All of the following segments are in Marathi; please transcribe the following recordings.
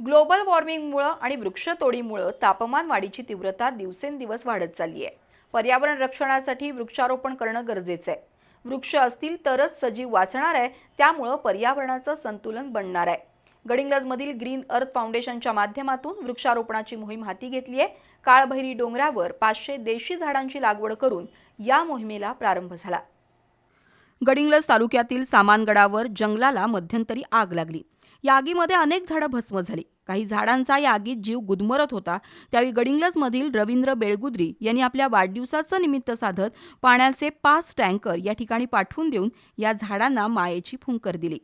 ग्लोबल वॉर्मिंगमुळं आणि वृक्षतोडीमुळं तापमान वाढीची तीव्रता दिवसेंदिवस वाढत चालली आहे. पर्यावरण रक्षणासाठी वृक्षारोपण करणं गरजेचं आहे. वृक्ष असतील तरच सजीव वाचणार आहे त्यामुळं पर्यावरणाचं संतुलन बनणार आहे. गडिंग्लजमधील ग्रीन अर्थ फाउंडेशनच्या माध्यमातून वृक्षारोपणाची मोहीम हाती घेतली आहे. काळभैरी डोंगरावर पाचशे देशी झाडांची लागवड करून या मोहिमेला प्रारंभ झाला. गडिंग्लज तालुक्यातील सामानगडावर जंगलाला मध्यंतरी आग लागली. या आगीमध्ये अनेक झाडं भस्म झाली. काही झाडांचा या आगीत जीव गुदमरत होता. त्यावेळी गडिंग्लजमधील रवींद्र बेळगुद्री यांनी आपल्या वाढदिवसाचं निमित्त साधत पाण्याचे पाच टँकर या ठिकाणी पाठवून देऊन या झाडांना मायेची फुंकर दिली.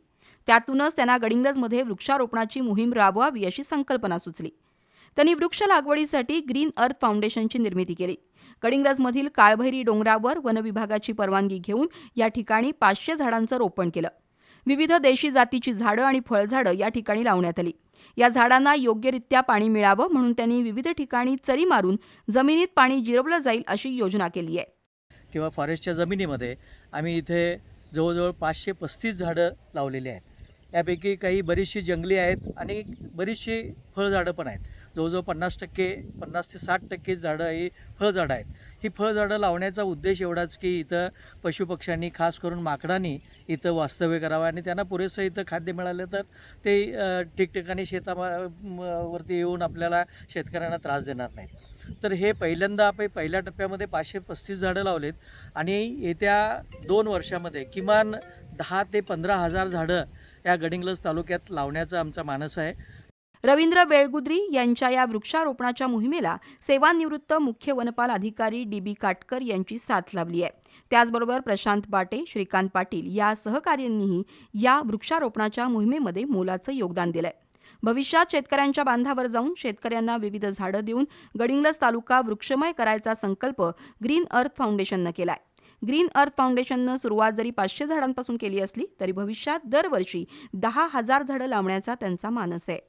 त्यातूनच त्यांना गडिंग्लजमध्ये वृक्षारोपणाची मोहीम राबवावी अशी संकल्पना सुचली. त्यांनी वृक्ष लागवडीसाठी ग्रीन अर्थ फाउंडेशनची निर्मिती केली. गडिंग्लजमधील काळभैरी डोंगरावर वनविभागाची परवानगी घेऊन या ठिकाणी पाचशे झाडांचं रोपण केलं. विविध देशी जातीची झाडं आणि फळझाडं या ठिकाणी लावण्यात आली. या झाडांना योग्यरित्या पाणी मिळावं म्हणून त्यांनी विविध ठिकाणी चरी मारून जमिनीत पाणी जिरवलं जाईल अशी योजना केली आहे. किंवा फॉरेस्टच्या जमिनीमध्ये आम्ही इथे जवळजवळ पाचशे पस्तीस झाडं लावलेली आहेत. यापैकी काही बरीचशी जंगली आहेत आणि बरीचशी फळझाडं पण आहेत. जवळजवळ पन्नास टक्के पन्नास ते साठ टक्के झाडं ही फळझाडं आहेत. ही फळझाडं लावण्याचा उद्देश एवढाच की इथं पशुपक्ष्यांनी खास करून माकडांनी इथं वास्तव्य करावं आणि त्यांना पुरेसं इथं खाद्य मिळालं तर ते ठिकठिकाणी शेता वरती येऊन आपल्याला शेतकऱ्यांना त्रास देणार नाहीत. तर हे पहिल्यांदा आपण पहिल्या टप्प्यामध्ये पाचशे पस्तीस झाडं लावलेत आणि येत्या दोन वर्षामध्ये किमान दहा ते पंधरा हजार झाडं या गडिंग्लज तालुक्यात लावण्याचा आमचा मानस आहे. रवींद्र बेळगुद्री यांच्या या वृक्षारोपणाच्या मोहिमेला सेवानिवृत्त मुख्य वनपाल अधिकारी डी बी काटकर यांची साथ लाभली आहे. त्याचबरोबर प्रशांत बाटे श्रीकांत पाटील या सहकार्यांनीही या वृक्षारोपणाच्या मोहिमेमध्ये मोलाचं योगदान दिलंय. भविष्यात शेतकऱ्यांच्या बांधावर जाऊन शेतकऱ्यांना विविध झाडं देऊन गडिंग्लज तालुका वृक्षमय करायचा संकल्प ग्रीन अर्थ फाउंडेशननं केलाय. ग्रीन अर्थ फाउंडेशननं सुरुवात जरी पाचशे झाडांपासून केली असली तरी भविष्यात दरवर्षी दहा हजार झाडं लावण्याचा त्यांचा मानस आहे.